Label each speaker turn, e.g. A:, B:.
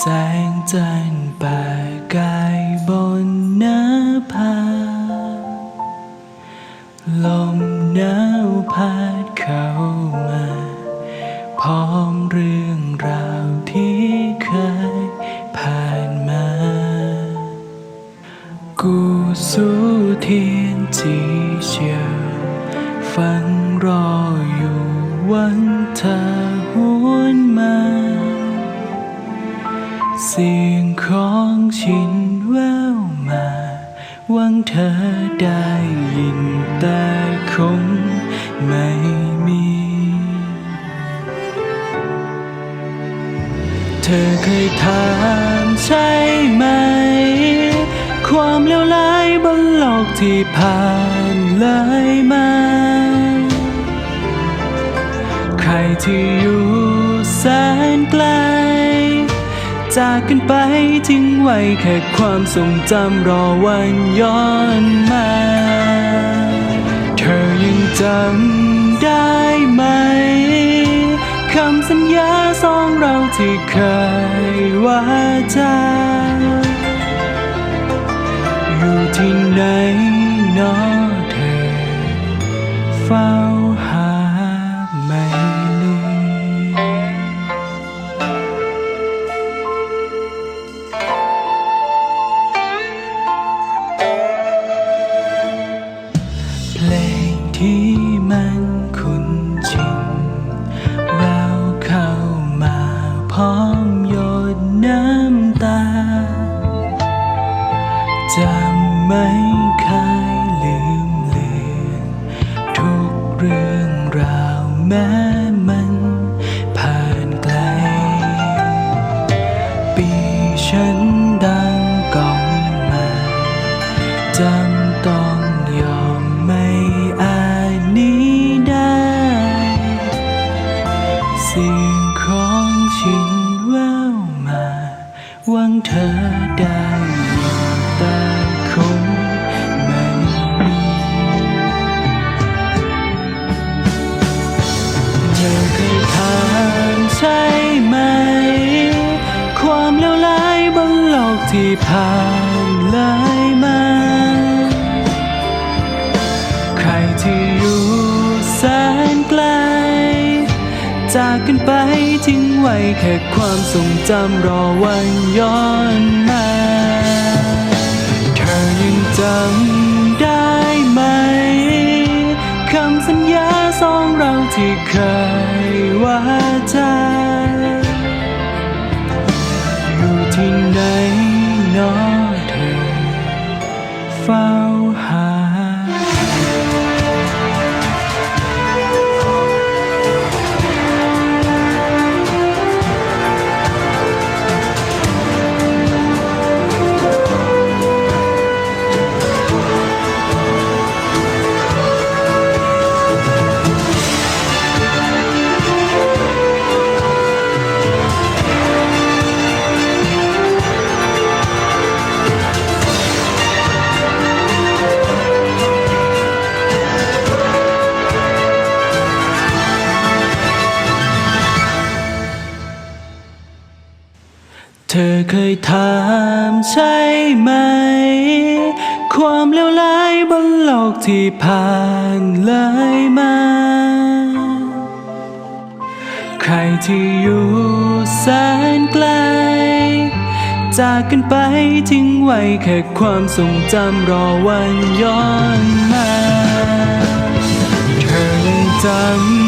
A: แสงจันทร์ปรากายบนหน้าผาลมหนาวพัดเข้ามา พร้อมเรื่องราวที่เคยผ่านมา กูสู้เทียนจีเชียวฟังรออยู่วันเธอหวนมา เสียงของชินแววมาหวังเธอได้ยินแต่คงไม่มี เธอเคยถามใช่ไหม ความเลวร้ายบนโลกที่ผ่านเลยมา ใครที่อยู่แสนไกล จากกันไปทิ้งไว้แค่ความทรงจำรอวันย้อนมา เธอยังจำได้ไหมคำสัญญาสองเราที่เคยว่าจาอยู่ที่ไหนนอเธอเฝ้า งที่มันคุ้นชินแววเข้ามาพร้อมหยดน้ำตาจะไม่เคยลืม ที่ผ่านเลยมา ใครที่อยู่แสนไกล จากกันไปทิ้งไว้แค่ความทรงจำรอวันย้อนมา เธอยังจำได้ไหม คำสัญญาสองเราที่เคยว่าจา เฝ้าหา ยถามใช่ไหม ความเลวร้ายบนโลกที่ผ่านเลยมา ใครที่อยู่แสนไกล จากกันไปทิ้งไว้แค่ความทรงจำรอวันย้อนมา เธอยังจำ